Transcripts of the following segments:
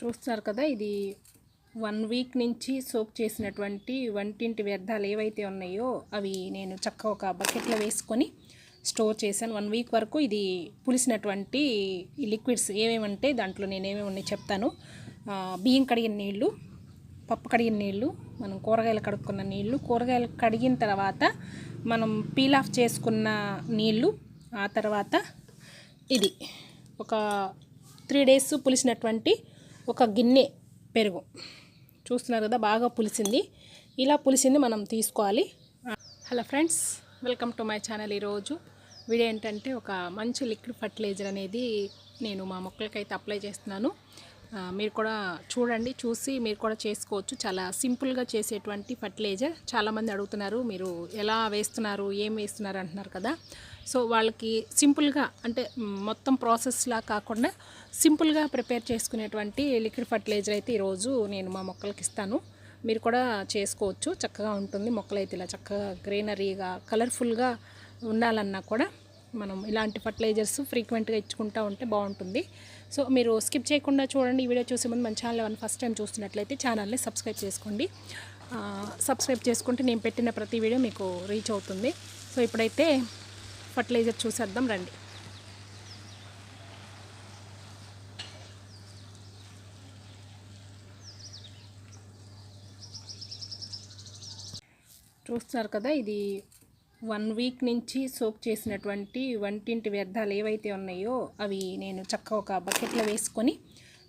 చూస్తున్నారు కదా ఇది వన్ వీక్ నుంచి సోప్ చేసినటువంటి వంటింటి వ్యర్థాలు ఏవైతే ఉన్నాయో అవి నేను చక్కగా ఒక బకెట్లో వేసుకొని స్టోర్ చేశాను. వన్ వీక్ వరకు ఇది పులిసినటువంటి లిక్విడ్స్ ఏమేమంటే దాంట్లో నేను ఏమేమి ఉన్నాయి చెప్తాను. బియ్యం కడిగిన నీళ్ళు పప్పు కడిగిన నీళ్ళు మనం కూరగాయలు కడుక్కున్న నీళ్ళు కూరగాయలు కడిగిన తర్వాత మనం పీల్ ఆఫ్ చేసుకున్న నీళ్ళు ఆ తర్వాత ఇది ఒక త్రీ డేస్ పులిసినటువంటి ఒక గిన్నె పెరుగు. చూస్తున్నారు కదా బాగా పులిసింది. ఇలా పులిసింది మనం తీసుకోవాలి. Hello friends welcome to my channel ఈరోజు. వీడియో ఏంటంటే ఒక మంచి లిక్విడ్ ఫర్టిలైజర్ అనేది నేను మా మొక్కలకైతే అప్లై చేస్తున్నాను. మీరు కూడా చూడండి చూసి మీరు కూడా చేసుకోవచ్చు. చాలా సింపుల్గా చేసేటువంటి ఫర్టిలైజర్. చాలామంది అడుగుతున్నారు మీరు ఎలా వేస్తున్నారు ఏం వేస్తున్నారు అంటున్నారు కదా. సో వాళ్ళకి సింపుల్గా అంటే మొత్తం ప్రాసెస్లా కాకుండా సింపుల్గా ప్రిపేర్ చేసుకునేటువంటి లిక్విడ్ ఫర్టిలైజర్ అయితే ఈరోజు నేను మా మొక్కలకి ఇస్తాను. మీరు కూడా చేసుకోవచ్చు. చక్కగా ఉంటుంది. మొక్కలు అయితే ఇలా చక్కగా గ్రీనరీగా కలర్ఫుల్గా ఉండాలన్నా కూడా మనం ఇలాంటి ఫర్టిలైజర్స్ ఫ్రీక్వెంట్గా ఇచ్చుకుంటూ ఉంటే బాగుంటుంది. సో మీరు స్కిప్ చేయకుండా చూడండి. ఈ వీడియో చూసే ముందు మన ఛానల్ ఏమైనా ఫస్ట్ టైం చూస్తున్నట్లయితే ఛానల్ని సబ్స్క్రైబ్ చేసుకోండి. సబ్స్క్రైబ్ చేసుకుంటే నేను పెట్టిన ప్రతి వీడియో మీకు రీచ్ అవుతుంది. సో ఇప్పుడైతే ఫర్టిలైజర్ చూసేద్దాం రండి. చూస్తున్నారు కదా ఇది వన్ వీక్ నుంచి సోక్ చేసినటువంటి వంటింటి వ్యర్థాలు ఏవైతే ఉన్నాయో అవి నేను చక్కగా ఒక బకెట్లో వేసుకొని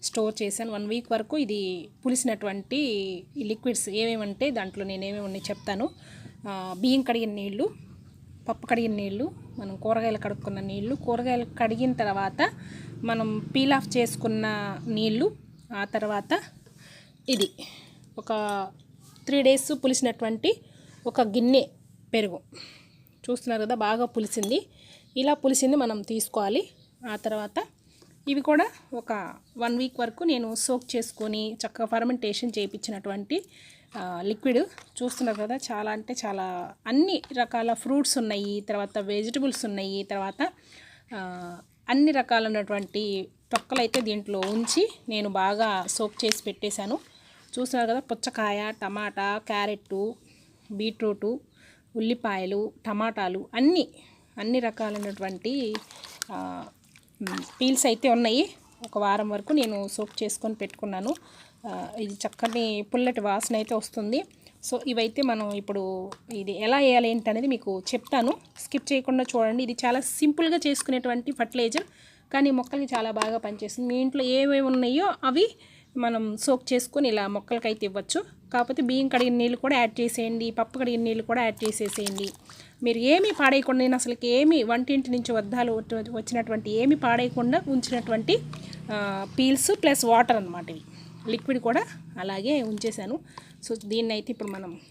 స్టోర్ చేశాను. వన్ వీక్ వరకు ఇది పులిసినటువంటి లిక్విడ్స్ లిక్విడ్స్ ఏమేమంటే దాంట్లో నేను ఏమేమి ఉన్నాయి చెప్తాను. బియ్యం కడిగిన నీళ్ళు పప్పు కడిగిన నీళ్ళు మనం కూరగాయలు కడుక్కున్న నీళ్ళు కూరగాయలు కడిగిన తర్వాత మనం పీల్ ఆఫ్ చేసుకున్న నీళ్ళు ఆ తర్వాత ఇది. ఒక త్రీ డేస్ పులిసినటువంటి ఒక గిన్నె పెరుగు. చూస్తున్నారు కదా బాగా పులిసింది. ఇలా పులిసింది మనం తీసుకోవాలి. ఆ తర్వాత ఇవి కూడా ఒక వన్ వీక్ వరకు నేను సోక్ చేసుకొని చక్కగా ఫర్మెంటేషన్ చేయించినటువంటి లిక్విడ్ చూస్తున్నారు కదా చాలా అంటే చాలా అన్ని రకాల ఫ్రూట్స్ ఉన్నాయి తర్వాత వెజిటబుల్స్ ఉన్నాయి తర్వాత అన్ని రకాలైనటువంటి తొక్కలు అయితే దీంట్లో ఉంచి నేను బాగా సోక్ చేసి పెట్టేశాను. చూస్తున్నారు కదా పుచ్చకాయ టమాటా క్యారెట్టు బీట్రూటు ఉల్లిపాయలు టమాటాలు అన్నీ అన్ని రకాలైనటువంటి పీల్స్ అయితే ఉన్నాయి. ఒక వారం వరకు నేను సోప్ చేసుకొని పెట్టుకున్నాను. ఇది చక్కని పుల్లటి వాసన అయితే వస్తుంది. సో ఇవైతే మనం ఇప్పుడు ఇది ఎలా వేయాలి ఏంటి అనేది మీకు చెప్తాను. స్కిప్ చేయకుండా చూడండి. ఇది చాలా సింపుల్గా చేసుకునేటువంటి ఫర్టిలైజర్ కానీ మొక్కలకి చాలా బాగా పనిచేస్తుంది. మీ ఇంట్లో ఏవేవి ఉన్నాయో అవి మనం సోక్ చేసుకొని ఇలా మొక్కలకైతే ఇవ్వచ్చు. కాకపోతే బియ్యం కడిగిన నీళ్ళు కూడా యాడ్ చేసేయండి. పప్పు కడిగిన నీళ్ళు కూడా యాడ్ చేసేసేయండి. మీరు ఏమీ పాడేయకుండా నేను అసలుకి ఏమి వంటింటి నుంచి వద్దాలు వచ్చినటువంటి ఏమి పాడేయకుండా ఉంచినటువంటి పీల్స్ ప్లస్ వాటర్ అనమాట ఇవి. లిక్విడ్ కూడా అలాగే ఉంచేసాను సో దీన్ని అయితే ఇప్పుడు మనం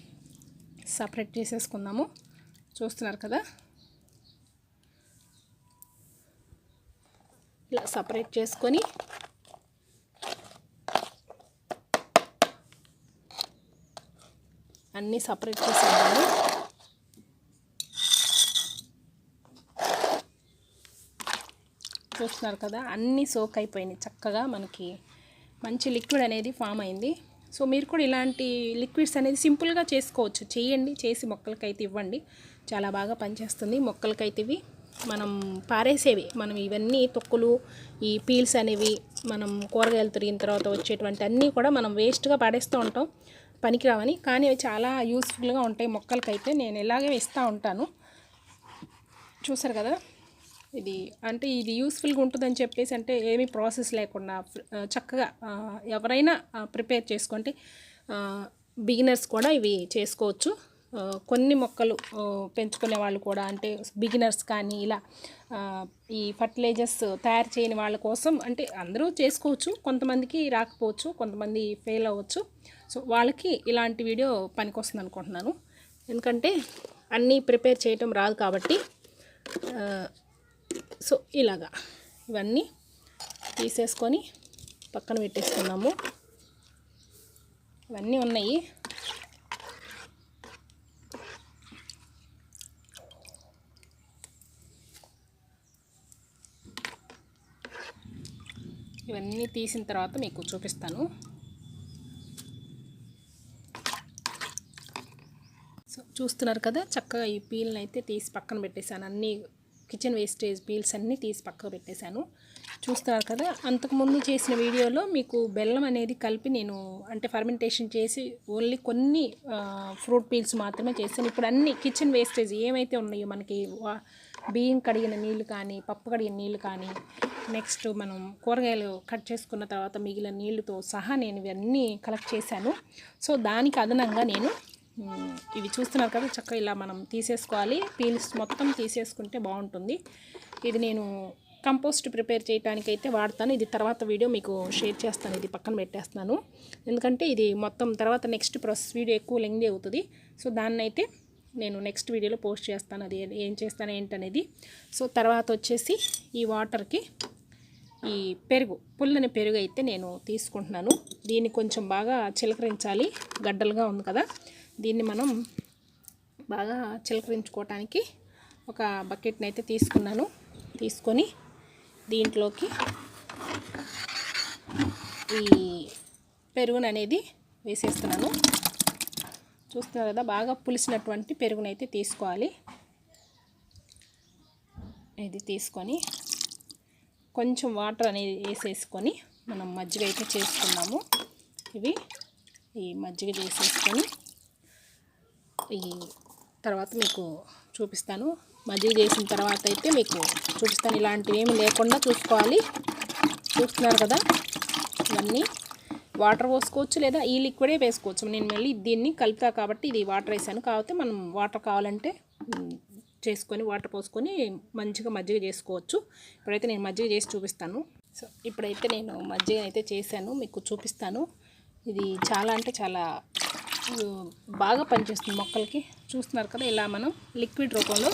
సపరేట్ చేసేసుకుందాము. చూస్తున్నారు కదా? ఇలా సపరేట్ చేసుకొని అన్నీ సపరేట్ చేసేద్దాము. చూస్తున్నారు కదా? అన్నీ సోక్ అయిపోయినాయి. చక్కగా మనకి మంచి లిక్విడ్ అనేది ఫామ్ అయింది. సో మీరు కూడా ఇలాంటి లిక్విడ్స్ అనేది సింపుల్గా చేసుకోవచ్చు. చేయండి. చేసి మొక్కలకైతే ఇవ్వండి. చాలా బాగా పనిచేస్తుంది. మొక్కలకైతే ఇవి మనం పారేసేవి. మనం ఇవన్నీ తొక్కులు ఈ పీల్స్ అనేవి మనం కూరగాయలు తిరిగిన తర్వాత వచ్చేటువంటి అన్నీ కూడా మనం వేస్ట్గా పడేస్తూ ఉంటాం. పనికిరావని. కానీ అవి చాలా యూస్ఫుల్గా ఉంటాయి. మొక్కలకైతే నేను ఇలాగే ఇస్తూ ఉంటాను. చూసారు కదా? ఇది అంటే ఇది యూస్ఫుల్గా ఉంటుందని చెప్పేసి అంటే ఏమీ ప్రాసెస్ లేకుండా చక్కగా ఎవరైనా ప్రిపేర్ చేసుకుంటే బిగినర్స్ కూడా ఇవి చేసుకోవచ్చు. కొన్ని మొక్కలు పెంచుకునే వాళ్ళు కూడా అంటే బిగినర్స్ కానీ ఇలా ఈ ఫర్టిలైజర్స్ తయారు చేయని వాళ్ళ కోసం అంటే అందరూ చేసుకోవచ్చు. కొంతమందికి రాకపోవచ్చు కొంతమంది ఫెయిల్ అవ్వచ్చు. సో వాళ్ళకి ఇలాంటి వీడియో పనికొస్తుంది అనుకుంటున్నాను. ఎందుకంటే అన్నీ ప్రిపేర్ చేయటం రాదు కాబట్టి సో ఇలాగా ఇవన్నీ తీసేసుకొని పక్కన పెట్టేసుకున్నాము ఇవన్నీ ఉన్నాయి. ఇవన్నీ తీసిన తర్వాత మీకు చూపిస్తాను. సో చూస్తున్నారు కదా చక్కగా ఈ పీల్ని అయితే తీసి పక్కన పెట్టేశాను. అన్నీ కిచెన్ వేస్టేజ్ పీల్స్ అన్నీ తీసి పక్కకు పెట్టేశాను. చూస్తున్నారు కదా అంతకుముందు చేసిన వీడియోలో మీకు బెల్లం అనేది కలిపి నేను అంటే ఫర్మెంటేషన్ చేసి ఓన్లీ కొన్ని ఫ్రూట్ పీల్స్ మాత్రమే చేశాను. ఇప్పుడు అన్ని కిచెన్ వేస్టేజ్ ఏమైతే ఉన్నాయో మనకి వా- బియ్యం కడిగిన నీళ్ళు కానీ పప్పు కడిగిన నీళ్ళు కానీ నెక్స్ట్ మనం కూరగాయలు కట్ చేసుకున్న తర్వాత మిగిలిన నీళ్ళతో సహా నేను ఇవన్నీ కలెక్ట్ చేశాను. సో దానికి అదనంగా నేను ఇవి చూస్తున్నారు కదా చక్కగా ఇలా మనం తీసేసుకోవాలి. పీల్స్ మొత్తం తీసేసుకుంటే బాగుంటుంది. ఇది నేను కంపోస్ట్ ప్రిపేర్ చేయడానికి అయితే వాడతాను. ఇది తర్వాత వీడియో మీకు షేర్ చేస్తాను. ఇది పక్కన పెట్టేస్తున్నాను. ఎందుకంటే ఇది మొత్తం తర్వాత నెక్స్ట్ ప్రాసెస్ వీడియో ఎక్కువ లెంగ్ అవుతుంది. సో దాన్ని అయితే నేను నెక్స్ట్ వీడియోలో పోస్ట్ చేస్తాను. అది ఏం చేస్తాను ఏంటనేది. సో తర్వాత వచ్చేసి ఈ వాటర్కి ఈ పెరుగు పుల్లని పెరుగు అయితే నేను తీసుకుంటున్నాను. దీన్ని కొంచెం బాగా చిలకరించాలి. గడ్డలుగా ఉంది కదా. దీన్ని మనం బాగా చిలకరించుకోవటానికి ఒక బకెట్ని అయితే తీసుకున్నాను. తీసుకొని దీంట్లోకి ఈ పెరుగును అనేది వేసేస్తున్నాను. చూస్తున్నారు కదా బాగా పులిసినటువంటి పెరుగునైతే తీసుకోవాలి. ఇది తీసుకొని కొంచెం వాటర్ అనేది వేసేసుకొని మనం మజ్జిగ అయితే చేసుకున్నాము. ఇవి ఈ మజ్జిగ చేసేసుకొని ఈ తర్వాత మీకు చూపిస్తాను. మజ్జిగ చేసిన తర్వాత అయితే మీకు చూపిస్తాను. ఇలాంటివి ఏమి లేకుండా చూసుకోవాలి. చూస్తున్నారు కదా? ఇవన్నీ వాటర్ పోసుకోవచ్చు లేదా ఈ లిక్విడే వేసుకోవచ్చు. నేను మళ్ళీ దీన్ని కలుపుతా కాబట్టి ఇది వాటర్ వేసాను. కాకపోతే మనం వాటర్ కావాలంటే చేసుకొని వాటర్ పోసుకొని మంచిగా మజ్జిగ చేసుకోవచ్చు. ఇప్పుడైతే నేను మజ్జిగ చేసి చూపిస్తాను. సో ఇప్పుడైతే నేను మజ్జిగ అయితే చేశాను. మీకు చూపిస్తాను. ఇది చాలా అంటే చాలా బాగా పనిచేస్తుంది మొక్కలకి. చూస్తున్నారు కదా ఇలా మనం లిక్విడ్ రూపంలో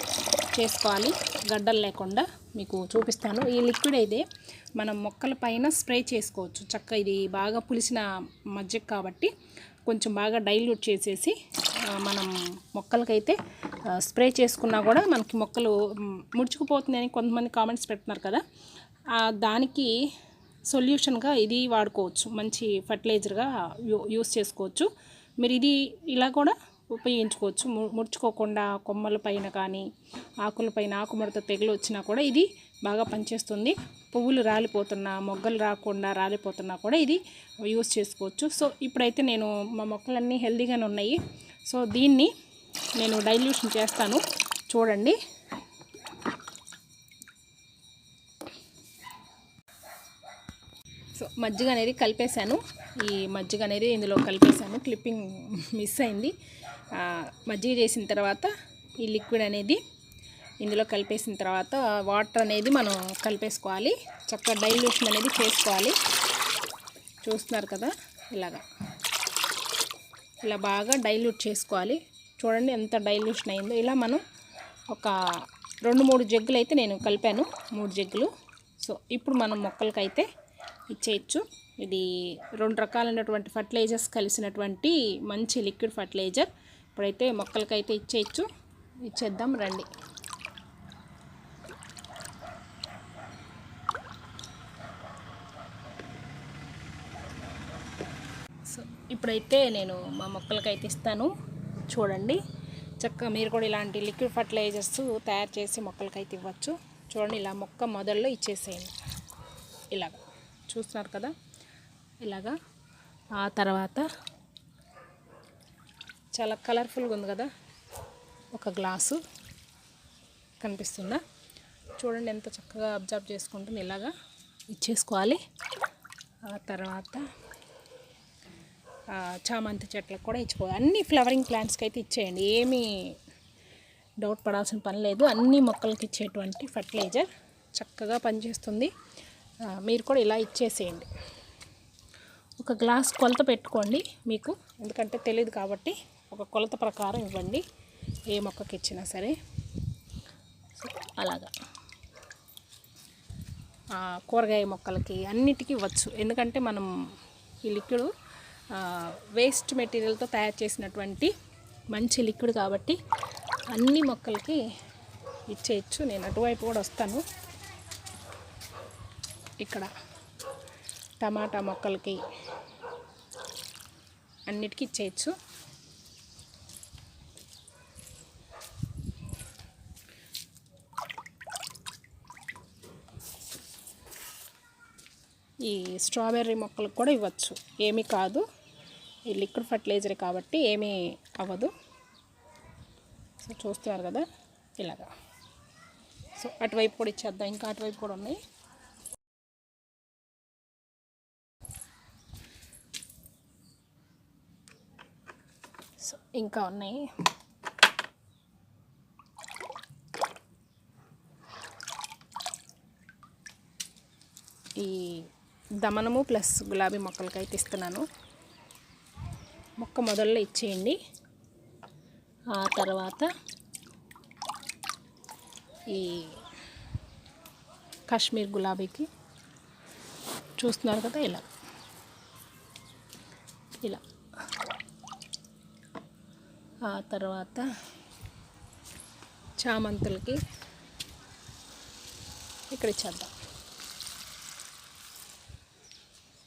చేసుకోవాలి. గడ్డలు లేకుండా మీకు చూపిస్తాను. ఈ లిక్విడ్ అయితే మనం మొక్కల పైన స్ప్రే చేసుకోవచ్చు. చక్క ఇది బాగా పులిసిన మజ్జిగ కాబట్టి కొంచెం బాగా డైల్యూట్ చేసేసి మనం మొక్కలకైతే స్ప్రే చేసుకున్నా కూడా మనకి మొక్కలు ముడుచుకుపోతుందని ముడుచుకుపోతున్నాయని కొంతమంది కామెంట్స్ పెడుతున్నారు కదా. ఆ, దానికి సొల్యూషన్గా ఇది వాడుకోవచ్చు. మంచి ఫర్టిలైజర్గా యూ యూస్ చేసుకోవచ్చు. మీరు ఇది ఇలా కూడా ఉపయోగించుకోవచ్చు. ము- ముడుచుకోకుండా కొమ్మల పైన కానీ ఆకుల పైన ఆకుముడత తెగులు వచ్చినా కూడా ఇది బాగా పనిచేస్తుంది. పువ్వులు రాలిపోతున్నా మొగ్గలు రాకుండా రాలిపోతున్నా కూడా ఇది యూస్ చేసుకోవచ్చు. సో ఇప్పుడైతే నేను మా మొక్కలన్నీ హెల్దీగానే ఉన్నాయి. సో దీన్ని నేను డైల్యూషన్ చేస్తాను. చూడండి. సో మజ్జిగ అనేది కలిపేశాను. ఈ మజ్జిగ అనేది ఇందులో కలిపేశాను. క్లిప్పింగ్ మిస్ అయింది. మజ్జిగ చేసిన తర్వాత ఈ లిక్విడ్ అనేది ఇందులో కలిపేసిన తర్వాత వాటర్ అనేది మనం కలిపేసుకోవాలి. చక్కగా డైల్యూషన్ అనేది చేసుకోవాలి. చూస్తున్నారు కదా? ఇలాగా. ఇలా బాగా డైల్యూట్ చేసుకోవాలి. చూడండి ఎంత డైల్యూషన్ అయిందో. ఇలా మనం ఒక రెండు మూడు జగ్గులు అయితే నేను కలిపాను. మూడు జగ్గులు. సో ఇప్పుడు మనం మొక్కలకైతే ఇచ్చేయచ్చు. ఇది రెండు రకాలైనటువంటి ఫర్టిలైజర్స్ కలిసినటువంటి మంచి లిక్విడ్ ఫర్టిలైజర్. ఇప్పుడైతే మొక్కలకైతే ఇచ్చేయచ్చు. ఇచ్చేద్దాం రండి. సో ఇప్పుడైతే నేను మా మొక్కలకైతే ఇస్తాను. చూడండి. చక్కగా మీరు కూడా ఇలాంటి లిక్విడ్ ఫర్టిలైజర్స్ తయారు చేసి మొక్కలకైతే ఇవ్వచ్చు. చూడండి ఇలా మొక్క మొదల్లో ఇచ్చేసేయండి. ఇలాగ. చూస్తున్నారు కదా? ఇలాగా. ఆ తర్వాత చాలా కలర్ఫుల్గా ఉంది కదా? ఒక గ్లాసు కనిపిస్తుందా? చూడండి ఎంత చక్కగా అబ్జర్వ్ చేసుకుంటుంది ఇలాగా. ఇచ్చేసుకోవాలి. ఆ తర్వాత చామంతి చెట్లకు కూడా ఇచ్చుకోవాలి అన్ని ఫ్లవరింగ్ ప్లాంట్స్కి అయితే ఇచ్చేయండి. ఏమీ డౌట్ పడాల్సిన పని లేదు. అన్ని మొక్కలకి ఇచ్చేటువంటి ఫర్టిలైజర్ చక్కగా పనిచేస్తుంది. మీరు కూడా ఇలా ఇచ్చేసేయండి. ఒక గ్లాస్ కొలత పెట్టుకోండి మీకు. ఎందుకంటే తెలియదు కాబట్టి ఒక కొలత ప్రకారం ఇవ్వండి. ఏ మొక్కకి ఇచ్చినా సరే. అలాగా. కూరగాయ మొక్కలకి అన్నిటికీ ఇవ్వచ్చు. ఎందుకంటే మనం ఈ లిక్విడ్ వేస్ట్ మెటీరియల్తో తయారు చేసినటువంటి మంచి లిక్విడ్ కాబట్టి అన్ని మొక్కలకి ఇచ్చేయచ్చు. నేను అటువైపు కూడా వస్తాను. ఇక్కడ టమాటా మొక్కలకి అన్నిటికీ ఇచ్చేయచ్చు. ఈ స్ట్రాబెర్రీ మొక్కలకు కూడా ఇవ్వచ్చు. ఏమీ కాదు. ఈ లిక్విడ్ ఫర్టిలైజర్ కాబట్టి ఏమీ అవ్వదు. సో చూస్తున్నారు కదా ఇలాగా. సో అటువైపు కూడా ఇచ్చేద్దాం. ఇంకా అటువైపు కూడా ఉన్నాయి సో ఇంకా ఉన్నాయి. ఈ దమనము ప్లస్ గులాబీ మొక్కలకి అయితే ఇస్తున్నాను. మొక్క మొదల్లో ఇచ్చేయండి. ఆ తర్వాత ఈ కాశ్మీర్ గులాబీకి చూస్తున్నారు కదా ఇలా ఇలా. ఆ తర్వాత చామంతులకి ఇక్కడ ఇచ్చేద్దాం.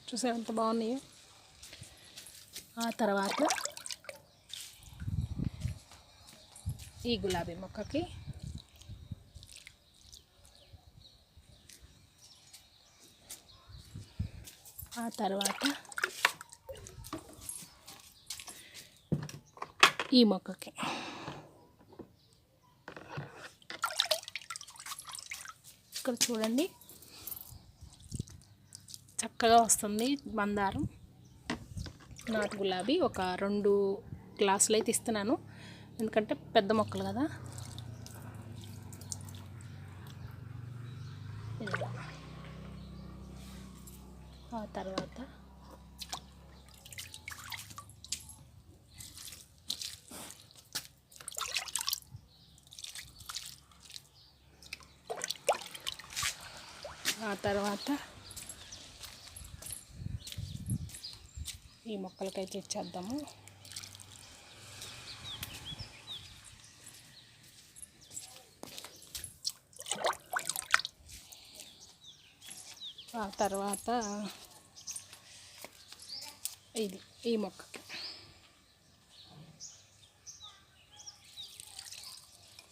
చూసారు ఎంత బాగున్నాయో? ఆ తర్వాత ఈ గులాబీ మొక్కకి ఆ తర్వాత ఈ మొక్కకి. ఇక్కడ చూడండి. చక్కగా వస్తుంది మందారం నాటు గులాబీ ఒక రెండు గ్లాసులు అయితే ఇస్తున్నాను. ఎందుకంటే పెద్ద మొక్కలు కదా. ఆ తర్వాత ఆ తర్వాత ఈ మొక్కలకైతే ఇచ్చేద్దాము. ఆ తర్వాత ఇది ఈ మొక్కకి.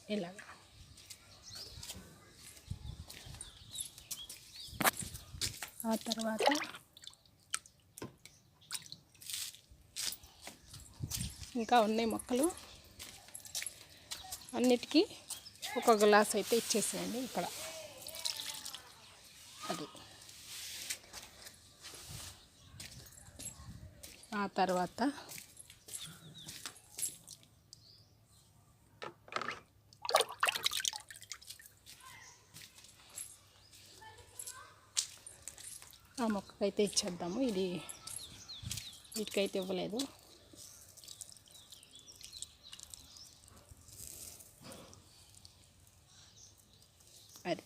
ఇలాగా. ఆ తర్వాత ఇంకా ఉన్నాయి మొక్కలు. అన్నిటికీ ఒక గ్లాస్ అయితే ఇచ్చేసేయండి ఇక్కడ. అది. ఆ తర్వాత ఆ మొక్కకైతే ఇచ్చేద్దాము. ఇది వీటికైతే ఇవ్వలేదు. అది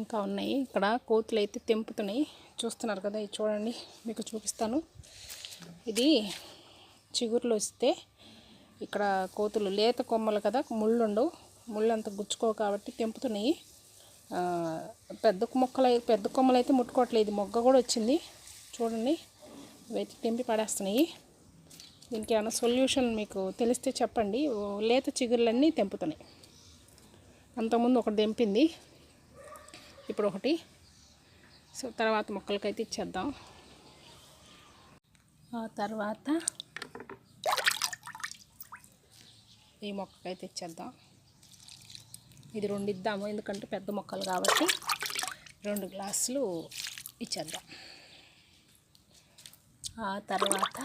ఇంకా ఉన్నాయి. ఇక్కడ కోతులు అయితే తెంపుతున్నాయి. చూస్తున్నారు కదా ఇది చూడండి మీకు చూపిస్తాను. ఇది చిగురులు వస్తే ఇక్కడ కోతులు లేత కొమ్మలు కదా ముళ్ళు ఉండవు ముళ్ళు అంత గుచ్చుకో కాబట్టి తెంపుతున్నాయి. పెద్ద మొక్కలు పెద్ద కొమ్మలు అయితే ముట్టుకోవట్లేదు. మొగ్గ కూడా వచ్చింది. చూడండి. ఇవైతే తెంపి పడేస్తున్నాయి. దీనికి ఏమైనా సొల్యూషన్ మీకు తెలిస్తే చెప్పండి. ఓ లేత చిగురులన్నీ తెంపుతున్నాయి. అంతకుముందు ఒకటి తెంపింది. ఇప్పుడు ఒకటి. సో తర్వాత మొక్కలకైతే ఇచ్చేద్దాం. ఆ తర్వాత ఈ మొక్కకైతే ఇచ్చేద్దాం. ఇది రెండు ఇద్దాము ఎందుకంటే పెద్ద మొక్కలు కాబట్టి రెండు గ్లాసులు ఇచ్చేద్దాం. ఆ తర్వాత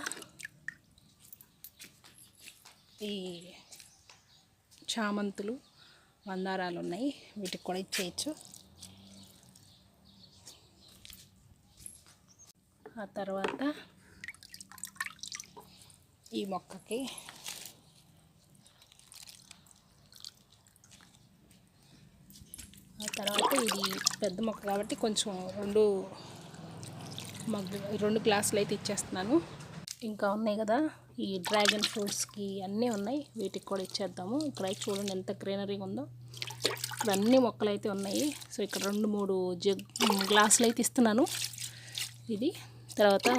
ఈ చామంతులు మందారాలు ఉన్నాయి. వీటికి కూడా ఇచ్చేయచ్చు. ఆ తర్వాత ఈ మొక్కకి తర్వాత ఇది పెద్ద మొక్క కాబట్టి కొంచెం రెండు మగ్గు రెండు గ్లాసులు అయితే ఇచ్చేస్తున్నాను. ఇంకా ఉన్నాయి కదా ఈ డ్రాగన్ ఫ్రూట్స్కి అన్నీ ఉన్నాయి. వీటికి కూడా ఇచ్చేద్దాము. ఇక్కడ చూడండి ఎంత గ్రీనరీగా ఉందో. ఇక్కడ మొక్కలు అయితే ఉన్నాయి. సో ఇక్కడ రెండు మూడు జగ్ గ్లాసులు అయితే ఇస్తున్నాను. ఇది తర్వాత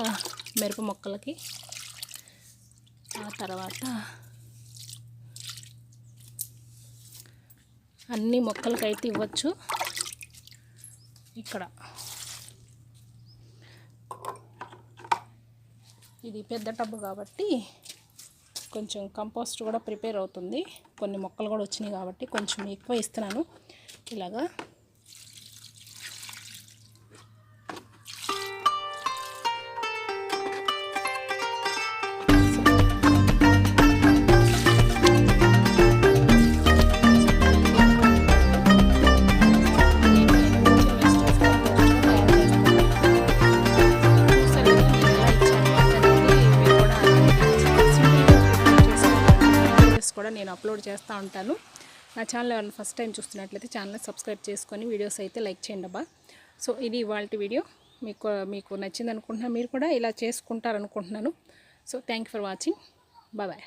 మిరప మొక్కలకి. ఆ తర్వాత అన్ని మొక్కలకైతే ఇవ్వచ్చు. ఇక్కడ. ఇది పెద్ద టబ్బు కాబట్టి కొంచెం కంపోస్ట్ కూడా ప్రిపేర్ అవుతుంది. కొన్ని మొక్కలు కూడా వచ్చినాయి కాబట్టి కొంచెం ఎక్కువ ఇస్తున్నాను. ఇలాగా ఛానల్ ఎవరైనా ఫస్ట్ టైం చూస్తున్నట్లయితే ఛానల్ సబ్స్క్రైబ్ చేసుకొని వీడియోస్ అయితే లైక్ చేయండి అబ్బా. సో ఇది ఇవాళ వీడియో. మీకు మీకు నచ్చింది అనుకుంటున్నాను మీరు కూడా ఇలా చేసుకుంటారనుకుంటున్నాను. So thank for watching. Bye bye.